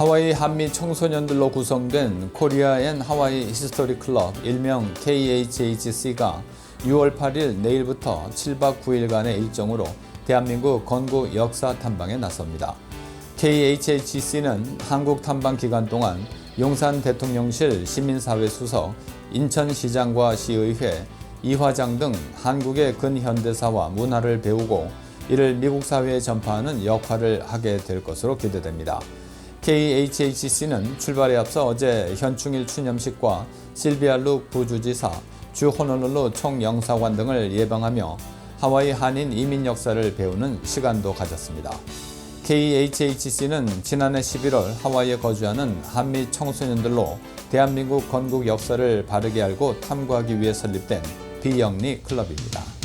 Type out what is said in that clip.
하와이 한미 청소년들로 구성된 코리아 앤 하와이 히스토리 클럽 일명 KHHC가 6월 8일 내일부터 7박 9일간의 일정으로 대한민국 건국 역사 탐방에 나섭니다. KHHC는 한국 탐방 기간 동안 용산 대통령실 시민사회 수석, 인천시장과 시의회, 이화장 등 한국의 근현대사와 문화를 배우고 이를 미국 사회에 전파하는 역할을 하게 될 것으로 기대됩니다. KHHC는 출발에 앞서 어제 현충일 추념식과 실비알룩 부주지사, 주 호놀룰루 총영사관 등을 예방하며 하와이 한인 이민 역사를 배우는 시간도 가졌습니다. KHHC는 지난해 11월 하와이에 거주하는 한미 청소년들로 대한민국 건국 역사를 바르게 알고 탐구하기 위해 설립된 비영리 클럽입니다.